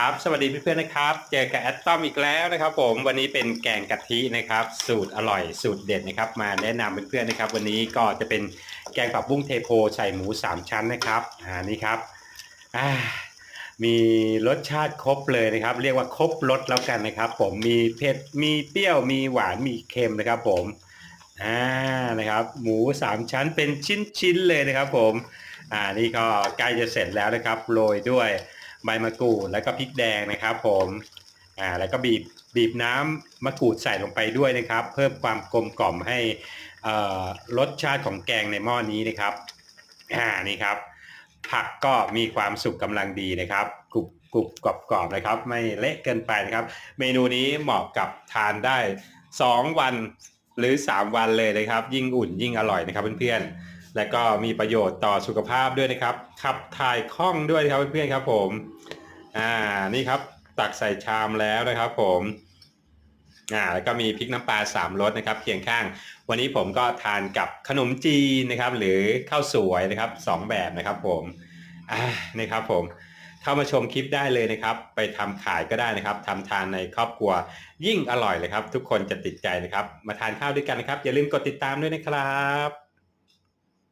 ครับ สวัสดีเพื่อนๆนะครับ เจอกับแอดต้อมอีกแล้วนะครับ ผมวันนี้เป็นแกงกะทินะครับ สูตรอร่อยสูตรเด็ดนะครับ มาแนะนำเพื่อนๆนะครับ วันนี้ก็จะเป็นแกงผักบุ้งเทโพใส่หมูสามชั้นนะครับอ่านี่ครับอ่ามีรสชาติครบเลยนะครับ เรียกว่าครบรสแล้วกันนะครับ ผมมีเผ็ดมีเปรี้ยวมีหวานมีเค็มนะครับ ผมอ่านะครับ หมูสามชั้นเป็นชิ้นๆเลยนะครับ ผมอ่านี่ก็ใกล้จะเสร็จแล้วนะครับโรยด้วย ใบมะกรูดแล้วก็พริกแดงนะครับผมอ่าแล้วก็บีบบีบน้ำมะกรูดใส่ลงไปด้วยนะครับ เพิ่มความกลมกล่อมให้เอ่อรสชาติของแกงในหม้อนี้นะครับอ่านี่ครับ ผักก็มีความสุกกำลังดีนะครับกรุบกรุบกรอบกรอบนะครับ ไม่เละเกินไปนะครับ เมนูนี้เหมาะกับทานได้ 2 วันหรือ 3 วันเลยนะครับ ยิ่งอุ่นยิ่งอร่อยนะครับเพื่อนๆ และก็มีประโยชน์ต่อสุขภาพด้วยนะครับขับถ่ายคล่องด้วยนะครับเพื่อนๆครับผมอ่านี่ครับตักใส่ชามแล้วนะครับผมอ่าแล้วก็มีพริกน้ำปลาสามรสนะครับเคียงข้าง วันนี้ผมก็ทานกับขนมจีนนะครับ หรือข้าวสวยนะครับสองแบบนะครับผมอ่านี่ครับผมเข้ามาชมคลิปได้เลยนะครับ ไปทำขายก็ได้นะครับทำทานในครอบครัวยิ่งอร่อยเลยครับ ทุกคนจะติดใจนะครับ มาทานข้าวด้วยกันนะครับ อย่าลืมกดติดตามด้วยนะครับ